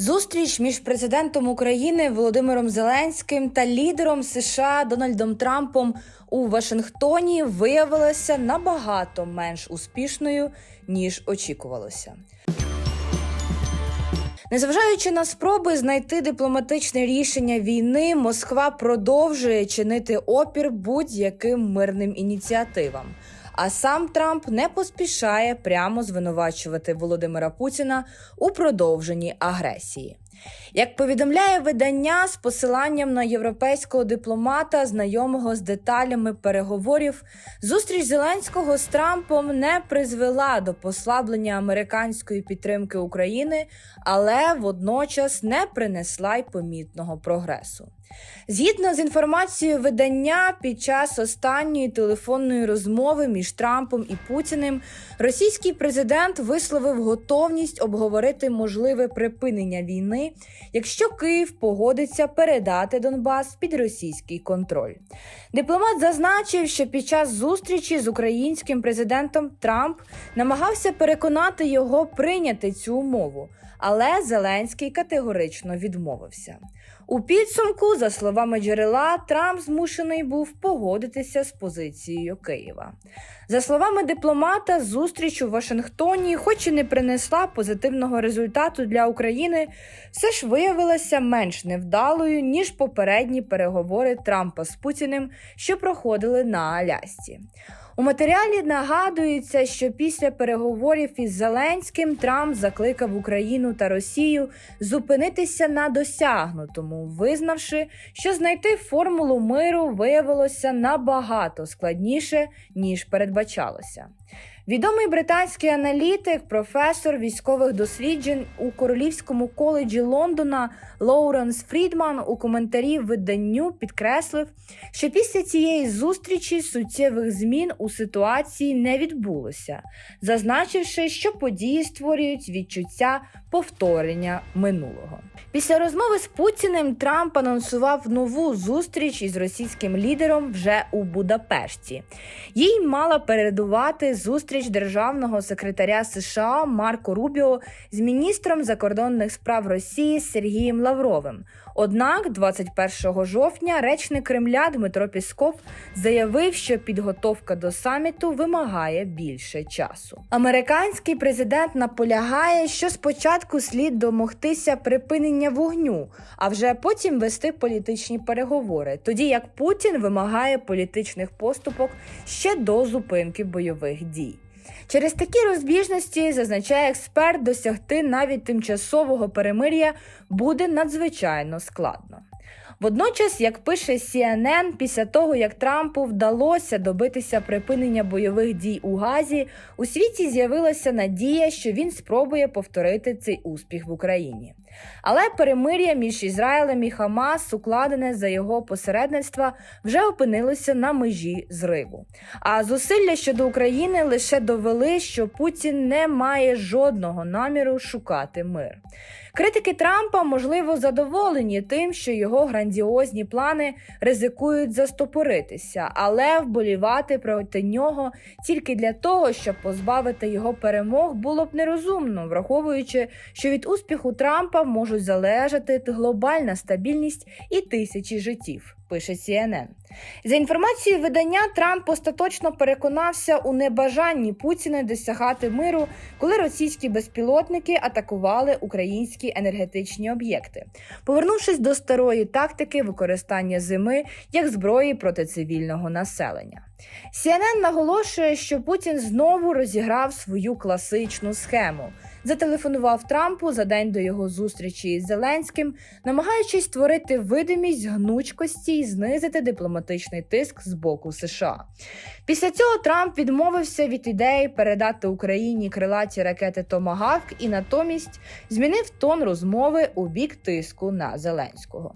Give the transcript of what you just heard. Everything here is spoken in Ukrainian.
Зустріч між президентом України Володимиром Зеленським та лідером США Дональдом Трампом у Вашингтоні виявилася набагато менш успішною ніж очікувалося. Незважаючи на спроби знайти дипломатичне рішення війни, Москва продовжує чинити опір будь-яким мирним ініціативам. А сам Трамп не поспішає прямо звинувачувати Володимира Путіна у продовженні агресії. Як повідомляє видання з посиланням на європейського дипломата, знайомого з деталями переговорів, зустріч Зеленського з Трампом не призвела до послаблення американської підтримки України, але водночас не принесла й помітного прогресу. Згідно з інформацією видання, під час останньої телефонної розмови між Трампом і Путіним російський президент висловив готовність обговорити можливе припинення війни, якщо Київ погодиться передати Донбас під російський контроль. Дипломат зазначив, що під час зустрічі з українським президентом Трамп намагався переконати його прийняти цю умову, але Зеленський категорично відмовився. У підсумку, за словами джерела, Трамп змушений був погодитися з позицією Києва. За словами дипломата, зустріч у Вашингтоні, хоч і не принесла позитивного результату для України, все ж виявилася менш невдалою ніж попередні переговори Трампа з Путіним, що проходили на Алясці. У матеріалі нагадується, що після переговорів із Зеленським Трамп закликав Україну та Росію зупинитися на досягнутому, визнавши, що знайти формулу миру виявилося набагато складніше ніж передбачалося. Відомий британський аналітик, професор військових досліджень у Королівському коледжі Лондона Лоуренс Фрідман у коментарі виданню підкреслив, що після цієї зустрічі суттєвих змін у ситуації не відбулося, зазначивши, що події створюють відчуття повторення минулого. Після розмови з Путіним Трамп анонсував нову зустріч із російським лідером вже у Будапешті. Їй мала передувати зустріч державного секретаря США Марко Рубіо з міністром закордонних справ Росії Сергієм Лавровим. Однак, 21 жовтня, речник Кремля Дмитро Пісков заявив, що підготовка до саміту вимагає більше часу. Американський президент наполягає, що спочатку слід домогтися припинення вогню, а вже потім вести політичні переговори, тоді як Путін вимагає політичних поступок ще до зупинки бойових дій. Через такі розбіжності, зазначає експерт, досягти навіть тимчасового перемир'я буде надзвичайно складно. Водночас, як пише CNN, після того як Трампу вдалося добитися припинення бойових дій у Газі, у світі з'явилася надія, що він спробує повторити цей успіх в Україні. Але перемир'я між Ізраїлем і Хамас, укладене за його посередництва, вже опинилося на межі зриву. А зусилля щодо України лише довели, що Путін не має жодного наміру шукати мир. Критики Трампа, можливо, задоволені тим, що його грандіозні плани ризикують застопоритися, але вболівати проти нього тільки для того, щоб позбавити його перемог, було б нерозумно, враховуючи, що від успіху Трампа можуть залежати глобальна стабільність і тисячі життів. Пише CNN. За інформацією видання, Трамп остаточно переконався у небажанні Путіна досягати миру, коли російські безпілотники атакували українські енергетичні об'єкти, повернувшись до старої тактики використання зими як зброї проти цивільного населення. CNN наголошує, що Путін знову розіграв свою класичну схему. Зателефонував Трампу за день до його зустрічі із Зеленським, намагаючись створити видимість гнучкості і знизити дипломатичний тиск з боку США. Після цього Трамп відмовився від ідеї передати Україні крилаті ракети Томагавк і натомість змінив тон розмови у бік тиску на Зеленського.